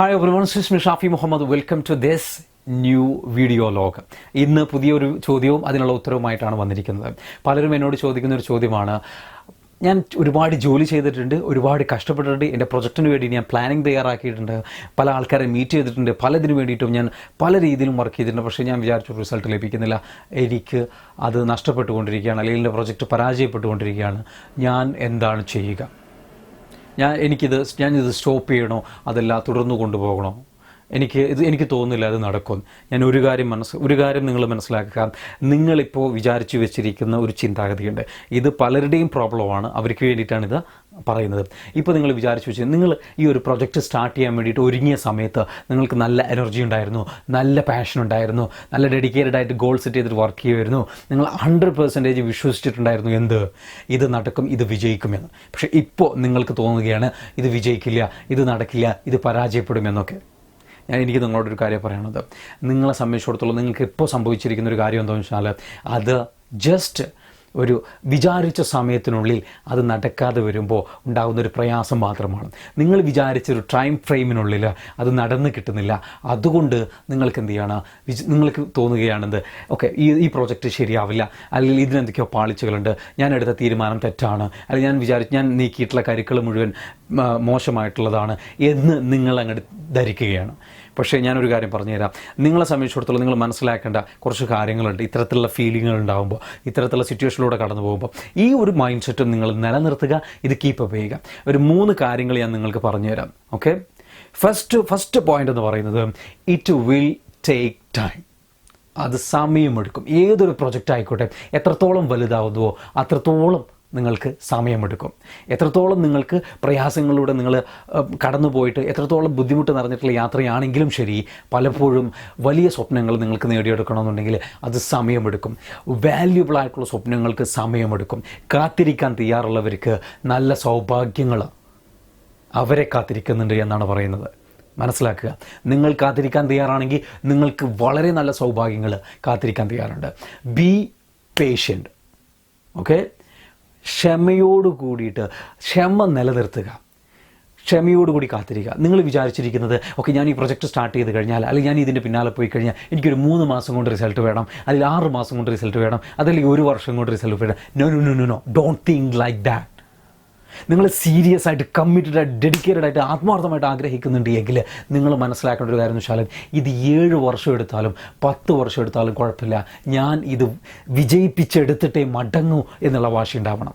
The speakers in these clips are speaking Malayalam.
Hi everyone Sismi Shafi Muhammad welcome to this new video log ഇന്ന് പുതിയൊരു ചോദ്യവും അതിനുള്ള ഉത്തരവുമായിട്ടാണ് വന്നിരിക്കുന്നത്. പലരും എന്നോട് ചോദിക്കുന്ന ഒരു ചോദ്യമാണ് ഞാൻ ഒരുപാട് ജോലി ചെയ്തിട്ടുണ്ട് ഒരുപാട് കഷ്ടപ്പെട്ടിട്ടുണ്ട് എന്റെ പ്രൊജക്റ്റിന് വേണ്ടി ഞാൻ പ്ലാനിങ് തയ്യാറാക്കിയിട്ടുണ്ട് പല ആൾക്കാരെ മീറ്റ് ചെയ്തിട്ടുണ്ട് പലതിനു വേണ്ടിയിട്ടും ഞാൻ പല രീതിയിലും വർക്ക് ചെയ്തിട്ടുണ്ട് പക്ഷേ ഞാൻ വിചാരിച്ച റിസൾട്ട് ലഭിക്കുന്നില്ല. എനിക്ക് അത് നഷ്ടപ്പെട്ടുകൊണ്ടിരിക്കുകയാണ് അല്ലെങ്കിൽ എന്റെ പ്രൊജക്റ്റ് പരാജയപ്പെട്ടുകൊണ്ടിരിക്കുകയാണ്. ഞാൻ എന്താണ് ചെയ്യുക? ഞാൻ എനിക്കിത് ഞാനിത് സ്റ്റോപ്പ് ചെയ്യണോ? അതല്ല തുടർന്ന് കൊണ്ടുപോകണോ? എനിക്ക് ഇത് എനിക്ക് തോന്നുന്നില്ല അത് നടക്കും. ഞാൻ ഒരു കാര്യം മനസ്സ് ഒരു കാര്യം നിങ്ങൾ മനസ്സിലാക്കുക. നിങ്ങളിപ്പോൾ വിചാരിച്ചു വെച്ചിരിക്കുന്ന ഒരു ചിന്താഗതിയുണ്ട്. ഇത് പലരുടെയും പ്രോബ്ലമാണ്. അവർക്ക് വേണ്ടിയിട്ടാണ് ഇത് പറയുന്നത്. ഇപ്പോൾ നിങ്ങൾ വിചാരിച്ചു വെച്ചാൽ നിങ്ങൾ ഈ ഒരു പ്രൊജക്റ്റ് സ്റ്റാർട്ട് ചെയ്യാൻ വേണ്ടിയിട്ട് ഒരുങ്ങിയ സമയത്ത് നിങ്ങൾക്ക് നല്ല എനർജി ഉണ്ടായിരുന്നു. നല്ല പാഷൻ ഉണ്ടായിരുന്നു. നല്ല ഡെഡിക്കേറ്റഡ് ആയിട്ട് ഗോൾ സെറ്റ് ചെയ്തിട്ട് വർക്ക് ചെയ്യുമായിരുന്നു. നിങ്ങൾ ഹൺഡ്രഡ് പെർസെന്റേജ് വിശ്വസിച്ചിട്ടുണ്ടായിരുന്നു. എന്ത്? ഇത് നടക്കും ഇത് വിജയിക്കുമെന്ന് പക്ഷേ ഇപ്പോൾ നിങ്ങൾക്ക് തോന്നുകയാണ് ഇത് വിജയിക്കില്ല ഇത് നടക്കില്ല ഇത് പരാജയപ്പെടുമെന്നൊക്കെ ഞാൻ എനിക്ക് നിങ്ങളോടൊരു കാര്യം പറയണത്. നിങ്ങളെ സംബന്ധിച്ചിടത്തോളം നിങ്ങൾക്ക് ഇപ്പോൾ സംഭവിച്ചിരിക്കുന്ന ഒരു കാര്യം എന്താണെന്ന് വെച്ചാൽ അത് ജസ്റ്റ് ഒരു വിചാരിച്ച സമയത്തിനുള്ളിൽ അത് നടക്കാതെ വരുമ്പോൾ ഉണ്ടാകുന്ന ഒരു പ്രയാസം മാത്രമാണ്. നിങ്ങൾ വിചാരിച്ചൊരു ടൈം ഫ്രെയിമിനുള്ളിൽ അത് നടന്ന് കിട്ടുന്നില്ല. അതുകൊണ്ട് നിങ്ങൾക്ക് എന്ത് ചെയ്യണം നിങ്ങൾക്ക് തോന്നുകയാണെന്ത്? ഓക്കെ ഈ ഈ പ്രോജക്റ്റ് ശരിയാവില്ല. അല്ലെങ്കിൽ ഇതിനെന്തൊക്കെയോ പാളിച്ചകളുണ്ട്. ഞാൻ എടുത്ത തീരുമാനം തെറ്റാണ്. അല്ലെങ്കിൽ ഞാൻ വിചാരിച്ച് ഞാൻ നീക്കിയിട്ടുള്ള കരുക്കൾ മുഴുവൻ മോശമായിട്ടുള്ളതാണ് എന്ന് നിങ്ങൾ അങ്ങോട്ട് ധരിക്കുകയാണ്. പക്ഷേ ഞാനൊരു കാര്യം പറഞ്ഞുതരാം. നിങ്ങളെ സംബന്ധിച്ചിടത്തോളം നിങ്ങൾ മനസ്സിലാക്കേണ്ട കുറച്ച് കാര്യങ്ങളുണ്ട്. ഇത്തരത്തിലുള്ള ഫീലിങ്ങുകൾ ഉണ്ടാകുമ്പോൾ ഇത്തരത്തിലുള്ള സിറ്റുവേഷനിലൂടെ കടന്നു പോകുമ്പോൾ ഈ ഒരു മൈൻഡ് സെറ്റും നിങ്ങൾ നിലനിർത്തുക ഇത് കീപ്പപ്പ് ചെയ്യുക. ഒരു മൂന്ന് കാര്യങ്ങൾ ഞാൻ നിങ്ങൾക്ക് പറഞ്ഞുതരാം. ഓക്കെ ഫസ്റ്റ് ഫസ്റ്റ് പോയിന്റ് എന്ന് പറയുന്നത് ഇറ്റ് വിൽ ടേക്ക് ടൈം അത് സമയമെടുക്കും. ഏതൊരു പ്രൊജക്റ്റ് ആയിക്കോട്ടെ എത്രത്തോളം വലുതാവുന്നുവോ അത്രത്തോളം നിങ്ങൾക്ക് സമയമെടുക്കും. എത്രത്തോളം നിങ്ങൾക്ക് പ്രയാസങ്ങളിലൂടെ നിങ്ങൾ കടന്നു പോയിട്ട് എത്രത്തോളം ബുദ്ധിമുട്ട് നിറഞ്ഞിട്ടുള്ള യാത്രയാണെങ്കിലും ശരി പലപ്പോഴും വലിയ സ്വപ്നങ്ങൾ നിങ്ങൾക്ക് നേടിയെടുക്കണമെന്നുണ്ടെങ്കിൽ അത് സമയമെടുക്കും. വാല്യുബിൾ ആയിട്ടുള്ള സ്വപ്നങ്ങൾക്ക് സമയമെടുക്കും. കാത്തിരിക്കാൻ തയ്യാറുള്ളവർക്ക് നല്ല സൗഭാഗ്യങ്ങൾ അവരെ കാത്തിരിക്കുന്നുണ്ട് എന്നാണ് പറയുന്നത്. മനസ്സിലാക്കുക? നിങ്ങൾ കാത്തിരിക്കാൻ തയ്യാറാണെങ്കിൽ നിങ്ങൾക്ക് വളരെ നല്ല സൗഭാഗ്യങ്ങൾ കാത്തിരിക്കാൻ തയ്യാറുണ്ട്. ബി പേഷ്യന്റ് ഓക്കെ ക്ഷമയോട് കൂടിയിട്ട് ക്ഷമ നിലനിർത്തുക. ക്ഷമയോടുകൂടി കാത്തിരിക്കുക. നിങ്ങൾ വിചാരിച്ചിരിക്കുന്നത് ഓക്കെ ഞാൻ ഈ പ്രൊജക്റ്റ് സ്റ്റാർട്ട് ചെയ്ത് കഴിഞ്ഞാൽ അല്ലെങ്കിൽ ഞാൻ ഇതിന്റെ പിന്നാലെ പോയി കഴിഞ്ഞാൽ എനിക്കൊരു മൂന്ന് മാസം കൊണ്ട് റിസൾട്ട് വേണം അല്ലെങ്കിൽ ആറ് മാസം കൊണ്ട് റിസൾട്ട് വേണം അതല്ലെങ്കിൽ ഒരു വർഷം കൊണ്ട് റിസൾട്ട് വേണം. No no no no no don't think like that നിങ്ങൾ സീരിയസ് ആയിട്ട് കമ്മിറ്റഡ് ആയിട്ട് ഡെഡിക്കേറ്റഡ് ആയിട്ട് ആത്മാർത്ഥമായിട്ട് ആഗ്രഹിക്കുന്നുണ്ട് എങ്കിൽ നിങ്ങൾ മനസ്സിലാക്കേണ്ട ഒരു കാര്യം എന്ന് വെച്ചാൽ ഇത് ഏഴ് വർഷം എടുത്താലും പത്ത് വർഷം എടുത്താലും കുഴപ്പമില്ല. ഞാൻ ഇത് വിജയിപ്പിച്ചെടുത്തിട്ടേ മടങ്ങൂ എന്നുള്ള വാശി ഉണ്ടാവണം.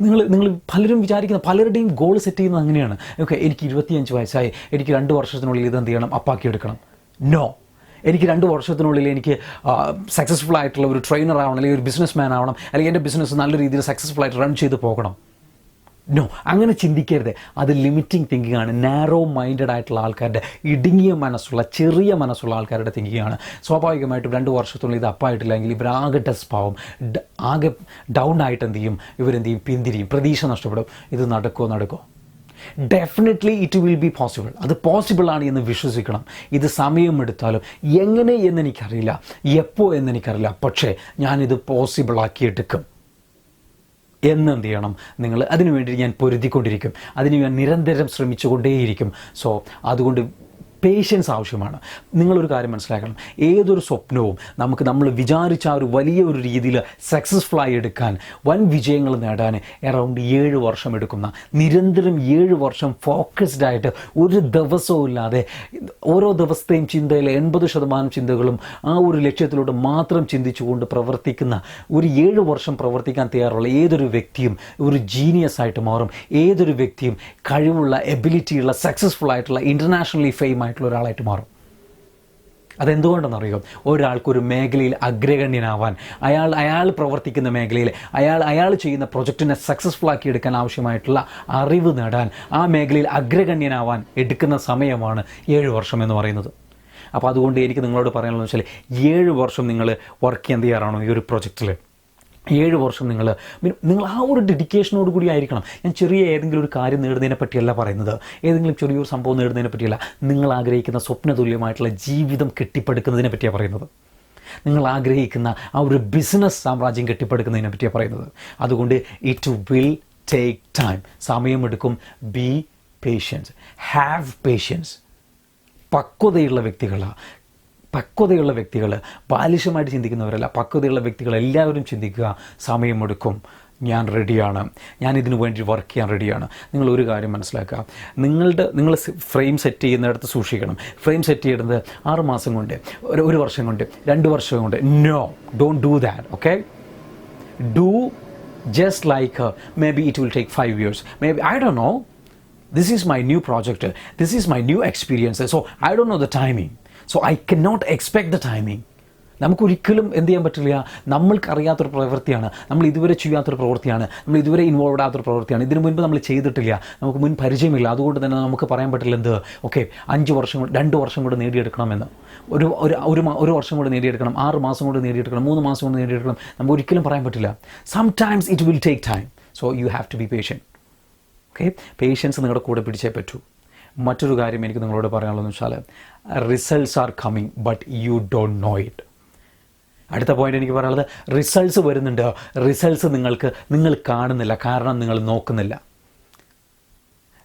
നിങ്ങൾ നിങ്ങൾ പലരും വിചാരിക്കുന്ന പലരുടെയും ഗോൾ സെറ്റ് ചെയ്യുന്നത് അങ്ങനെയാണ്. ഓക്കെ എനിക്ക് ഇരുപത്തിയഞ്ച് വയസ്സായി എനിക്ക് രണ്ട് വർഷത്തിനുള്ളിൽ ഇത് എന്ത് ചെയ്യണം? അപ്പാക്കി എടുക്കണം. നോ എനിക്ക് രണ്ട് വർഷത്തിനുള്ളിൽ എനിക്ക് സക്സസ്ഫുൾ ആയിട്ടുള്ള ഒരു ട്രെയിനർ ആവണം അല്ലെങ്കിൽ ഒരു ബിസിനസ് മാൻ ആവണം അല്ലെങ്കിൽ എന്റെ ബിസിനസ് നല്ല രീതിയിൽ സക്സസ്ഫുൾ ആയിട്ട് റൺ ചെയ്ത് പോകണം. നോ അങ്ങനെ ചിന്തിക്കരുത്. അത് ലിമിറ്റിംഗ് തിങ്കിങ് ആണ്. നാരോ മൈൻഡഡ് ആയിട്ടുള്ള ആൾക്കാരുടെ ഇടുങ്ങിയ മനസ്സുള്ള ചെറിയ മനസ്സുള്ള ആൾക്കാരുടെ തിങ്കിങ് ആണ്. സ്വാഭാവികമായിട്ടും രണ്ട് വർഷത്തിനുള്ളിൽ ഇത് അപ്പായിട്ടില്ലെങ്കിൽ ഇവർ ആകെ ടെസ്റ്റ് ആവും ഡ- ആകെ ഡൗൺ ആയിട്ട് എന്ത് ചെയ്യും? ഇവരെന്ത് ചെയ്യും? പിന്തിരിയും. പ്രതീക്ഷ നഷ്ടപ്പെടും. ഇത് നടക്കുമോ നടക്കുമോ definitely it will be possible അത് പോസിബിൾ ആണ് എന്ന് വിശ്വസിക്കണം. ഇത് സമയമെടുത്താലും എങ്ങനെ എന്ന് എനിക്കറിയില്ല. എപ്പോൾ എന്ന് എനിക്കറിയില്ല. പക്ഷേ ഞാനിത് പോസിബിൾ ആക്കിയെടുക്കും എന്നെന്ത് ചെയ്യണം? നിങ്ങൾ അതിനു വേണ്ടി ഞാൻ പൊരുതിക്കൊണ്ടിരിക്കും. അതിന് ഞാൻ നിരന്തരം ശ്രമിച്ചുകൊണ്ടേയിരിക്കും. സോ അതുകൊണ്ട് പേഷ്യൻസ് ആവശ്യമാണ്. നിങ്ങളൊരു കാര്യം മനസ്സിലാക്കണം. ഏതൊരു സ്വപ്നവും നമുക്ക് നമ്മൾ വിചാരിച്ച ഒരു വലിയ ഒരു രീതിയിൽ സക്സസ്ഫുൾ ആയി എടുക്കാൻ വൻ വിജയങ്ങൾ നേടാൻ അറൗണ്ട് ഏഴ് വർഷം എടുക്കുന്ന നിരന്തരം ഏഴ് വർഷം ഫോക്കസ്ഡ് ആയിട്ട് ഒരു ദിവസവും ഇല്ലാതെ ഓരോ ദിവസത്തെയും ചിന്തയിൽ എൺപത് ശതമാനം ചിന്തകളും ആ ഒരു ലക്ഷ്യത്തിലൂടെ മാത്രം ചിന്തിച്ചുകൊണ്ട് പ്രവർത്തിക്കുന്ന ഒരു ഏഴ് വർഷം പ്രവർത്തിക്കാൻ തയ്യാറുള്ള ഏതൊരു വ്യക്തിയും ഒരു ജീനിയസ് ആയിട്ട് മാറും. ഏതൊരു വ്യക്തിയും കഴിവുള്ള എബിലിറ്റിയുള്ള സക്സസ്ഫുൾ ആയിട്ടുള്ള ഇന്റർനാഷണലി ഫെയിം ഒരാളായിട്ട് മാറും. അതെന്തുകൊണ്ടെന്നറിയോ? ഒരാൾക്കൊരു മേഖലയിൽ അഗ്രഗണ്യനാവാൻ അയാൾ അയാൾ പ്രവർത്തിക്കുന്ന മേഖലയിൽ അയാൾ അയാൾ ചെയ്യുന്ന പ്രൊജക്റ്റിനെ സക്സസ്ഫുൾ ആക്കി എടുക്കാൻ ആവശ്യമായിട്ടുള്ള അറിവ് നേടാൻ ആ മേഖലയിൽ അഗ്രഗണ്യനാവാൻ എടുക്കുന്ന സമയമാണ് ഏഴ് വർഷം എന്ന് പറയുന്നത്. അപ്പോൾ അതുകൊണ്ട് എനിക്ക് നിങ്ങളോട് പറയാനുള്ളത് വെച്ചാൽ ഏഴ് വർഷം നിങ്ങൾ വർക്ക് ചെയ്യാൻ തയ്യാറാണോ ഈ ഒരു പ്രൊജക്റ്റിൽ ഏഴ് വർഷം നിങ്ങൾ നിങ്ങൾ ആ ഒരു ഡെഡിക്കേഷനോട് കൂടി ആയിരിക്കണം. ഞാൻ ചെറിയ ഏതെങ്കിലും ഒരു കാര്യം നേടുന്നതിനെ പറ്റിയല്ല പറയുന്നത്. ഏതെങ്കിലും ചെറിയൊരു സംഭവം നേടുന്നതിനെ പറ്റിയല്ല. നിങ്ങൾ ആഗ്രഹിക്കുന്ന സ്വപ്നതുല്യമായിട്ടുള്ള ജീവിതം കെട്ടിപ്പടുക്കുന്നതിനെ പറ്റിയാണ് പറയുന്നത്. നിങ്ങൾ ആഗ്രഹിക്കുന്ന ആ ഒരു ബിസിനസ് സാമ്രാജ്യം കെട്ടിപ്പടുക്കുന്നതിനെ പറ്റിയാണ് പറയുന്നത്. അതുകൊണ്ട് ഇറ്റ് വിൽ ടേക്ക് ടൈം സമയമെടുക്കും. ബി പേഷ്യൻസ് ഹാവ് പേഷ്യൻസ് പക്വതയുള്ള വ്യക്തികൾ പക്വതയുള്ള വ്യക്തികൾ ബാലിശമായിട്ട് ചിന്തിക്കുന്നവരല്ല. പക്വതയുള്ള വ്യക്തികൾ എല്ലാവരും ചിന്തിക്കുക സമയമെടുക്കും. ഞാൻ റെഡിയാണ് ഞാൻ ഇതിനു വേണ്ടി വർക്ക് ചെയ്യാൻ റെഡിയാണ് നിങ്ങൾ ഒരു കാര്യം മനസ്സിലാക്കുക. നിങ്ങളുടെ നിങ്ങൾ ഫ്രെയിം സെറ്റ് ചെയ്യുന്നിടത്ത് സൂക്ഷിക്കണം. ഫ്രെയിം സെറ്റ് ചെയ്യുന്നത് ആറ് മാസം കൊണ്ട് ഒരു ഒരു വർഷം കൊണ്ട് രണ്ട് വർഷം കൊണ്ട്. No don't do that okay do just like maybe it will take five years maybe I do know this is my new project this is my new experience so I do know the the timing so i cannot expect the timing. നമുക്കൊരിക്കലും എന്ത് ചെയ്യാൻ പറ്റില്ല? നമ്മൾക്കറിയാത്തൊരു പ്രവൃത്തിയാണ്. നമ്മൾ ഇതുവരെ ചെയ്യാത്തൊരു പ്രവൃത്തിയാണ്. നമ്മൾ ഇതുവരെ ഇൻവോൾവ് ആകാത്തൊരു പ്രവൃത്തിയാണ്. ഇതിനു മുൻപ് നമ്മൾ ചെയ്തിട്ടില്ല. നമുക്ക് മുൻ പരിചയമില്ല. അതുകൊണ്ട് തന്നെ നമുക്ക് പറയാൻ പറ്റില്ല എന്ത്? ഓക്കെ അഞ്ച് വർഷം കൊണ്ട് രണ്ട് വർഷം കൊണ്ട് നേടിയെടുക്കണമെന്ന് ഒരു ഒരു ഒരു ഒരു വർഷം കൊണ്ട് നേടിയെടുക്കണം. ആറ് മാസം കൊണ്ട് നേടിയെടുക്കണം. മൂന്ന് മാസം കൊണ്ട് നേടിയെടുക്കണം. നമുക്ക് ഒരിക്കലും പറയാൻ പറ്റില്ല. Sometimes it will take time so you have to be patient okay patience നിങ്ങളുടെ കൂടെ പിടിച്ചേ പറ്റൂ. മറ്റൊരു കാര്യം എനിക്ക് നിങ്ങളോട് പറയാനുള്ളതെന്ന് വെച്ചാൽ results are coming but you don't know it അടുത്ത പോയിന്റ് എനിക്ക് പറയാനുള്ളത് റിസൾട്ട്സ് വരുന്നുണ്ട്. റിസൾട്ട്സ് നിങ്ങൾക്ക് നിങ്ങൾ കാണുന്നില്ല. കാരണം നിങ്ങൾ നോക്കുന്നില്ല.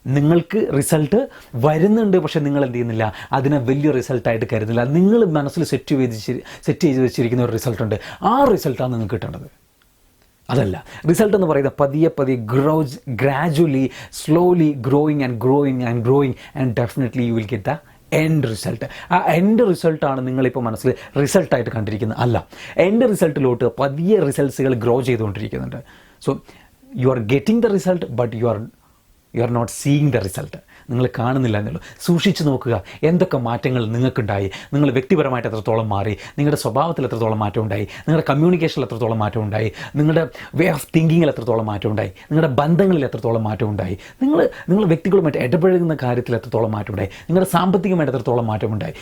നിങ്ങൾക്ക് റിസൾട്ട് വരുന്നുണ്ട് പക്ഷെ നിങ്ങൾ എന്ത് ചെയ്യുന്നില്ല. അതിനെ വലിയ റിസൾട്ടായിട്ട് കരുതുന്നില്ല. നിങ്ങൾ മനസ്സിൽ സെറ്റ് ചെയ്ത് സെറ്റ് ചെയ്ത് വെച്ചിരിക്കുന്ന ഒരു റിസൾട്ടുണ്ട് ആ റിസൾട്ടാണ് നിങ്ങൾക്ക് കിട്ടേണ്ടത്. അതല്ല. റിസൾട്ട് എന്ന് പറയുന്നത് പതിയെ പതിയെ grows gradually slowly growing and growing and growing and definitely you will get the end result ആ എൻഡ് റിസൾട്ടാണ് നിങ്ങളിപ്പോൾ മനസ്സിൽ റിസൾട്ടായിട്ട് കണ്ടിരിക്കുന്നത്. അല്ല എൻഡ് റിസൾട്ടിലോട്ട് പതിയെ റിസൾട്ട്സുകൾ grow ചെയ്തുകൊണ്ടിരിക്കുന്നുണ്ട്. So you are getting the result but you are you are not seeing the result നിങ്ങൾ കാണുന്നില്ല എന്നുള്ളൂ. സൂക്ഷിച്ച് നോക്കുക എന്തൊക്കെ മാറ്റങ്ങൾ നിങ്ങൾക്കുണ്ടായി? നിങ്ങൾ വ്യക്തിപരമായിട്ട് എത്രത്തോളം മാറി? നിങ്ങളുടെ സ്വഭാവത്തിൽ എത്രത്തോളം മാറ്റം ഉണ്ടായി? നിങ്ങളുടെ കമ്മ്യൂണിക്കേഷനിൽ എത്രത്തോളം മാറ്റം ഉണ്ടായി? നിങ്ങളുടെ വേ ഓഫ് തിങ്കിങ്ങിൽ എത്രത്തോളം മാറ്റം ഉണ്ടായി? നിങ്ങളുടെ ബന്ധങ്ങളിൽ എത്രത്തോളം മാറ്റം ഉണ്ടായി? നിങ്ങൾ നിങ്ങൾ വ്യക്തികളുമായിട്ട് ഇടപഴകുന്ന കാര്യത്തിൽ എത്രത്തോളം മാറ്റം ഉണ്ടായി? നിങ്ങളുടെ സാമ്പത്തികമായിട്ട് എത്രത്തോളം മാറ്റം ഉണ്ടായി?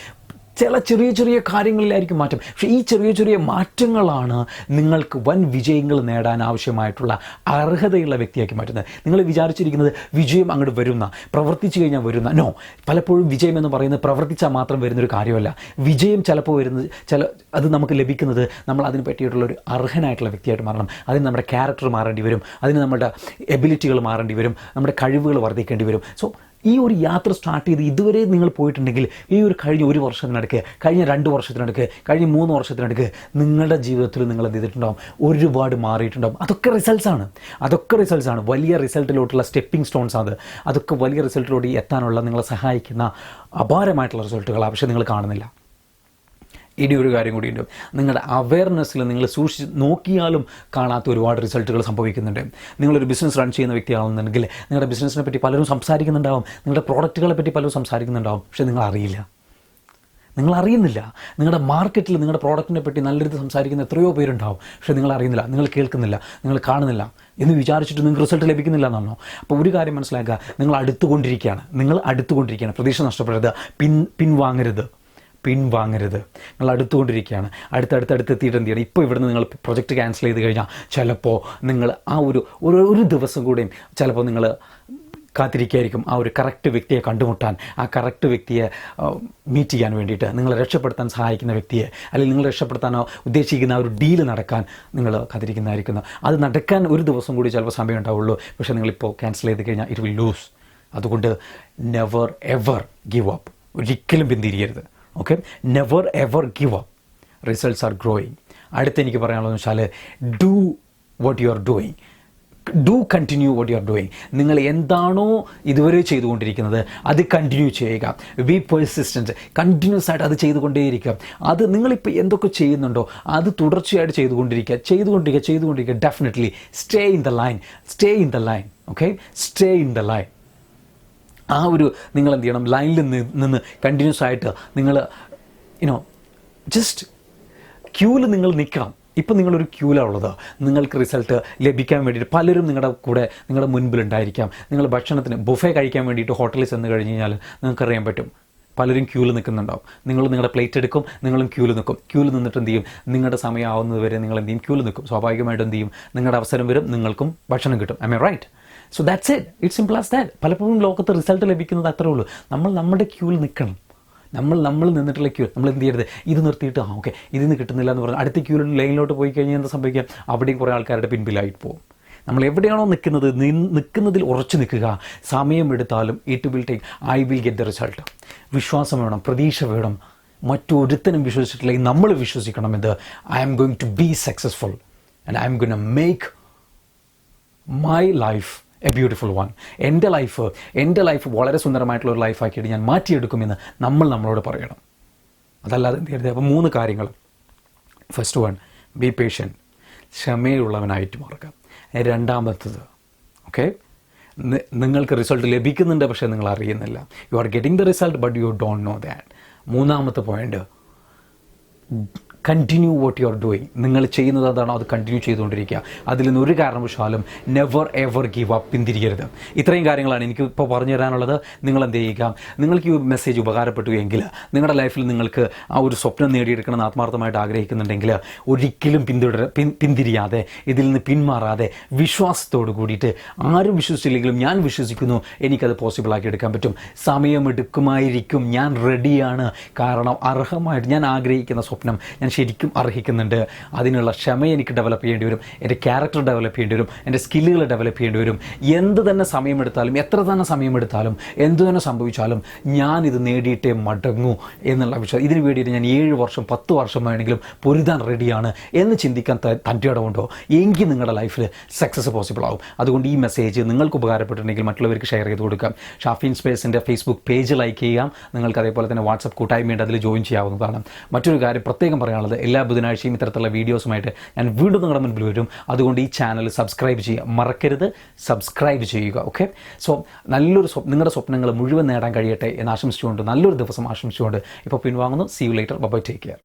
ചില ചെറിയ ചെറിയ കാര്യങ്ങളിലായിരിക്കും മാറ്റം. പക്ഷേ ഈ ചെറിയ ചെറിയ മാറ്റങ്ങളാണ് നിങ്ങൾക്ക് വൻ വിജയങ്ങൾ നേടാൻ ആവശ്യമായിട്ടുള്ള അർഹതയുള്ള വ്യക്തിയാക്കി മാറ്റുന്നത്. നിങ്ങൾ വിചാരിച്ചിരിക്കുന്നത് വിജയം അങ്ങോട്ട് വരുന്ന പ്രവർത്തിച്ചു കഴിഞ്ഞാൽ വരുന്ന. നോ പലപ്പോഴും വിജയം എന്ന് പറയുന്നത് പ്രവർത്തിച്ചാൽ മാത്രം വരുന്നൊരു കാര്യമല്ല. വിജയം ചിലപ്പോൾ വരുന്നത് ചില അത് നമുക്ക് ലഭിക്കുന്നത് നമ്മൾ അതിന് പറ്റിയിട്ടുള്ള ഒരു അർഹനായിട്ടുള്ള വ്യക്തിയായിട്ട് മാറണം. അതിന് നമ്മുടെ ക്യാരക്ടർ മാറേണ്ടി വരും. അതിന് നമ്മുടെ എബിലിറ്റികൾ മാറേണ്ടി വരും. നമ്മുടെ കഴിവുകൾ വർദ്ധിക്കേണ്ടി വരും. സോ ഈ ഒരു യാത്ര സ്റ്റാർട്ട് ചെയ്ത് ഇതുവരെ നിങ്ങൾ പോയിട്ടുണ്ടെങ്കിൽ ഈ ഒരു കഴിഞ്ഞ ഒരു വർഷത്തിനടുക്ക് കഴിഞ്ഞ രണ്ട് വർഷത്തിനടുക്ക് കഴിഞ്ഞ മൂന്ന് വർഷത്തിനടുക്ക് നിങ്ങളുടെ ജീവിതത്തിൽ നിങ്ങൾ എന്ത് ചെയ്തിട്ടുണ്ടാവും? ഒരുപാട് മാറിയിട്ടുണ്ടാവും. അതൊക്കെ റിസൾട്ട്സ് ആണ്. അതൊക്കെ റിസൾട്ട്സ് ആണ്. വലിയ റിസൾട്ടിലോട്ടുള്ള സ്റ്റെപ്പിംഗ് സ്റ്റോൺസ് ആണ് അതൊക്കെ വലിയ റിസൾട്ടിലോട്ട് എത്താനുള്ള നിങ്ങളെ സഹായിക്കുന്ന അപാരമായിട്ടുള്ള റിസൾട്ടുകളാണ് പക്ഷേ നിങ്ങൾ കാണുന്നില്ല. ഇനി ഒരു കാര്യം കൂടിയുണ്ട്. നിങ്ങളുടെ അവയർനെസ്സിൽ നിങ്ങൾ സൂക്ഷിച്ച് നോക്കിയാലും കാണാത്ത ഒരുപാട് റിസൾട്ടുകൾ സംഭവിക്കുന്നുണ്ട്. നിങ്ങളൊരു ബിസിനസ് റൺ ചെയ്യുന്ന വ്യക്തിയാണെന്നുണ്ടെങ്കിൽ നിങ്ങളുടെ ബിസിനസ്സിനെ പറ്റി പലരും സംസാരിക്കുന്നുണ്ടാവും. നിങ്ങളുടെ പ്രോഡക്റ്റുകളെ പറ്റി പലരും സംസാരിക്കുന്നുണ്ടാവും. പക്ഷേ നിങ്ങൾ അറിയില്ല നിങ്ങൾ അറിയുന്നില്ല നിങ്ങളുടെ മാർക്കറ്റിൽ നിങ്ങളുടെ പ്രോഡക്റ്റിനെ പറ്റി നല്ല രീതിയിൽ സംസാരിക്കുന്ന എത്രയോ പേരുണ്ടാവും. പക്ഷേ നിങ്ങൾ അറിയുന്നില്ല നിങ്ങൾ കേൾക്കുന്നില്ല. നിങ്ങൾ കാണുന്നില്ല. എന്ന് വിചാരിച്ചിട്ട് നിങ്ങൾക്ക് റിസൾട്ട് ലഭിക്കുന്നില്ല എന്നാണോ? അപ്പോൾ ഒരു കാര്യം മനസ്സിലാക്കുക. നിങ്ങൾ അടുത്തുകൊണ്ടിരിക്കുകയാണ്. നിങ്ങൾ അടുത്തുകൊണ്ടിരിക്കുകയാണ്. പ്രതീക്ഷ നഷ്ടപ്പെടരുത്. പിൻ പിൻവാങ്ങരുത്. പിൻവാങ്ങരുത്. നിങ്ങൾ അടുത്തുകൊണ്ടിരിക്കുകയാണ്. അടുത്തടുത്തടുത്ത് എത്തിയിട്ട് എന്ത് ചെയ്യണം? ഇപ്പോൾ ഇവിടുന്ന് നിങ്ങൾ പ്രൊജക്റ്റ് ക്യാൻസൽ ചെയ്ത് കഴിഞ്ഞാൽ ചിലപ്പോൾ നിങ്ങൾ ആ ഒരു ഒരു ദിവസം കൂടെയും ചിലപ്പോൾ നിങ്ങൾ കാത്തിരിക്കുകയായിരിക്കും ആ ഒരു കറക്റ്റ് വ്യക്തിയെ കണ്ടുമുട്ടാൻ. ആ കറക്റ്റ് വ്യക്തിയെ മീറ്റ് ചെയ്യാൻ വേണ്ടിയിട്ട് നിങ്ങളെ രക്ഷപ്പെടുത്താൻ സഹായിക്കുന്ന വ്യക്തിയെ അല്ലെങ്കിൽ നിങ്ങൾ രക്ഷപ്പെടുത്താനോ ഉദ്ദേശിക്കുന്ന ആ ഒരു ഡീൽ നടക്കാൻ നിങ്ങൾ കാത്തിരിക്കുന്നതായിരിക്കുന്നു. അത് നടക്കാൻ ഒരു ദിവസം കൂടി ചിലപ്പോൾ സമയം ഉണ്ടാവുള്ളൂ. പക്ഷേ നിങ്ങളിപ്പോൾ ക്യാൻസൽ ചെയ്ത് കഴിഞ്ഞാൽ ഇറ്റ് വിൽ ലൂസ് അതുകൊണ്ട് നെവർ എവർ ഗിവ് അപ്പ് ഒരിക്കലും പിന്തിരിയരുത്. Okay never ever give up results are growing അടുത്ത് എനിക്ക് പറയാനുള്ളതെന്ന് വെച്ചാൽ do what you are doing do continue what you are doing നിങ്ങൾ എന്താണോ ഇതുവരെ ചെയ്തുകൊണ്ടിരിക്കുന്നത് അത് കണ്ടിന്യൂ ചെയ്യുക. ബി പെർസിസ്റ്റന്റ് കണ്ടിന്യൂസ് ആയിട്ട് അത് ചെയ്തുകൊണ്ടേയിരിക്കുക. അത് നിങ്ങളിപ്പോൾ എന്തൊക്കെ ചെയ്യുന്നുണ്ടോ അത് തുടർച്ചയായിട്ട് ചെയ്തുകൊണ്ടിരിക്കുക. ചെയ്തുകൊണ്ടിരിക്കുക ചെയ്തുകൊണ്ടിരിക്കുക. Definitely stay in the line stay in the line okay stay in the line ആ ഒരു നിങ്ങൾ എന്ത് ചെയ്യണം ലൈനിൽ നിന്ന് കണ്ടിന്യൂസ് ആയിട്ട് നിങ്ങൾ യുനോ ജസ്റ്റ് ക്യൂവിൽ നിങ്ങൾ നിൽക്കണം ഇപ്പം നിങ്ങളൊരു ക്യൂലാണുള്ളത് നിങ്ങൾക്ക് റിസൾട്ട് ലഭിക്കാൻ വേണ്ടിയിട്ട് പലരും നിങ്ങളുടെ കൂടെ നിങ്ങളുടെ മുൻപിലുണ്ടായിരിക്കാം. നിങ്ങൾ ഭക്ഷണത്തിന് ബുഫേ കഴിക്കാൻ വേണ്ടിയിട്ട് ഹോട്ടലിൽ ചെന്ന് കഴിഞ്ഞ് കഴിഞ്ഞാൽ നിങ്ങൾക്കറിയാൻ പറ്റും. പലരും ക്യൂവിൽ നിൽക്കുന്നുണ്ടാവും നിങ്ങൾ നിങ്ങളുടെ പ്ലേറ്റ് എടുക്കും നിങ്ങളും ക്യൂവിൽ നിൽക്കും ക്യൂവിൽ നിന്നിട്ട് എന്ത് ചെയ്യും നിങ്ങളുടെ സമയമാവുന്നത് വരെ നിങ്ങൾ എന്ത് ചെയ്യും ക്യൂവിൽ നിൽക്കും സ്വാഭാവികമായിട്ടും എന്ത് ചെയ്യും നിങ്ങളുടെ അവസരം വരും നിങ്ങൾക്കും ഭക്ഷണം കിട്ടും. I mean right so that's it it simple as that പലപ്പോഴും ലോകത്ത് റിസൾട്ട് ലഭിക്കുന്നത് അത്രേ ഉള്ളൂ. നമ്മൾ നമ്മുടെ ക്യൂവിൽ നിൽക്കണം. നമ്മൾ നമ്മൾ നിന്നിട്ടുള്ള ക്യൂ നമ്മൾ എന്ത് ചെയ്യരുത്? ഇത് നിർത്തിയിട്ട് ആ ഓക്കെ ഇതിൽ നിന്ന് കിട്ടുന്നില്ല എന്ന് പറഞ്ഞാൽ അടുത്ത ക്യൂവിൽ ലൈനിലോട്ട് പോയി കഴിഞ്ഞാൽ എന്താ സംഭവിക്കുക? അവിടെയും കുറേ ആൾക്കാരുടെ പിൻപിലായിട്ട് പോകും. നമ്മൾ എവിടെയാണോ നിൽക്കുന്നത് നിൽക്കുന്നതിൽ ഉറച്ചു നിൽക്കുക. സമയമെടുത്താലും it will take I will get the result വിശ്വാസം വേണം പ്രതീക്ഷ വേണം. മറ്റൊരുത്തനും വിശ്വസിച്ചിട്ടില്ലെങ്കിൽ നമ്മൾ വിശ്വസിക്കണം ഇത് I am going to be successful and I am going make my life a beautiful one എന്റെ ലൈഫ് എന്റെ ലൈഫ് വളരെ സുന്ദരമായിട്ടുള്ള ഒരു ലൈഫാക്കിയിട്ട് ഞാൻ മാറ്റിയെടുക്കുമെന്ന് നമ്മൾ നമ്മളോട് പറയണം. അതല്ലാതെ എന്ത് ചെയ്യരുത്. അപ്പോൾ മൂന്ന് കാര്യങ്ങൾ. ഫസ്റ്റ് വൺ ബി പേഷ്യൻ ക്ഷമയുള്ളവനായിട്ട് മാറുക. രണ്ടാമത്തത് ഓക്കെ നിങ്ങൾക്ക് റിസൾട്ട് ലഭിക്കുന്നുണ്ട് പക്ഷേ നിങ്ങൾ അറിയുന്നില്ല. You are getting the result but you don't know that മൂന്നാമത്തെ point continue what you are doing നിങ്ങൾ ചെയ്യുന്നത് എന്താണോ അത് കണ്ടിന്യൂ ചെയ്തുകൊണ്ടിരിക്കുക. അതിൽ നിന്ന് ഒരു കാരണവശാലും നെവർ എവർ ഗീവ് അപ്പ് പിന്തിരിയരുത്. ഇത്രയും കാര്യങ്ങളാണ് എനിക്ക് ഇപ്പോൾ പറഞ്ഞു തരാനുള്ളത്. നിങ്ങൾ എന്ത് ചെയ്യുക? നിങ്ങൾക്ക് ഈ മെസ്സേജ് ഉപകാരപ്പെട്ടു എങ്കിൽ നിങ്ങളുടെ ലൈഫിൽ നിങ്ങൾക്ക് ആ ഒരു സ്വപ്നം നേടിയെടുക്കണമെന്ന് ആത്മാർത്ഥമായിട്ട് ആഗ്രഹിക്കുന്നുണ്ടെങ്കിൽ ഒരിക്കലും പിന്തുടര പിന്തിരിയാതെ ഇതിൽ നിന്ന് പിന്മാറാതെ വിശ്വാസത്തോട് കൂടിയിട്ട് ആരും വിശ്വസിച്ചില്ലെങ്കിലും ഞാൻ വിശ്വസിക്കുന്നു എനിക്കത് പോസിബിളാക്കി എടുക്കാൻ പറ്റും. സമയമെടുക്കുമായിരിക്കും. ഞാൻ റെഡിയാണ് കാരണം അർഹമായിട്ട് ഞാൻ ആഗ്രഹിക്കുന്ന സ്വപ്നം ഞാൻ ശരിക്കും അർഹിക്കുന്നുണ്ട്. അതിനുള്ള ക്ഷമ എനിക്ക് ഡെവലപ്പ് ചെയ്യേണ്ടി വരും. എന്റെ ക്യാരക്ടർ ഡെവലപ്പ് ചെയ്യേണ്ടി വരും. എന്റെ സ്കില്ലുകൾ ഡെവലപ്പ് ചെയ്യേണ്ടി വരും. എന്ത് തന്നെ സമയമെടുത്താലും എത്ര തന്നെ സമയമെടുത്താലും എന്തു തന്നെ സംഭവിച്ചാലും ഞാൻ ഇത് നേടിയിട്ടേ മടങ്ങൂ എന്നുള്ള വിശ്വാസം. ഇതിന് വേണ്ടിയിട്ട് ഞാൻ ഏഴ് വർഷം പത്ത് വർഷം വേണമെങ്കിലും പൊരുതാൻ റെഡിയാണ് എന്ന് ചിന്തിക്കാൻ തന്റെ ഇടമുണ്ടോ? എങ്കിൽ നിങ്ങളുടെ ലൈഫിൽ സക്സസ് പോസിബിൾ ആവും. അതുകൊണ്ട് ഈ മെസ്സേജ് നിങ്ങൾക്ക് ഉപകാരപ്പെട്ടിട്ടുണ്ടെങ്കിൽ മറ്റുള്ളവർക്ക് ഷെയർ ചെയ്ത് കൊടുക്കാം. ഷാഫിൻ സ്പേസിന്റെ ഫേസ്ബുക്ക് പേജ് ലൈക്ക് ചെയ്യാം. നിങ്ങൾക്ക് അതേപോലെ തന്നെ വാട്സപ്പ് കൂട്ടായ്മയുണ്ട്. അതിൽ ജോയിൻ ചെയ്യാവുന്നതാണ്. മറ്റൊരു കാര്യം പ്രത്യേകം പറയാനുള്ളത് എല്ലാ ബുധനാഴ്ചയും ഇത്തരത്തിലുള്ള വീഡിയോസുമായിട്ട് ഞാൻ വീണ്ടും നിങ്ങളുടെ മുൻപിൽ വരും. അതുകൊണ്ട് ഈ ചാനൽ സബ്സ്ക്രൈബ് ചെയ്യുക മറക്കരുത്. സബ്സ്ക്രൈബ് ചെയ്യുക ഓക്കെ? സോ നല്ലൊരു സ്വപ്നം നിങ്ങളുടെ സ്വപ്നങ്ങൾ മുഴുവൻ നേടാൻ കഴിയട്ടെ എന്ന് ആശംസിച്ചുകൊണ്ട് നല്ലൊരു ദിവസം ആശംസിച്ചുകൊണ്ട് ഇപ്പോൾ പിൻവാങ്ങുന്നു. See you later bye take care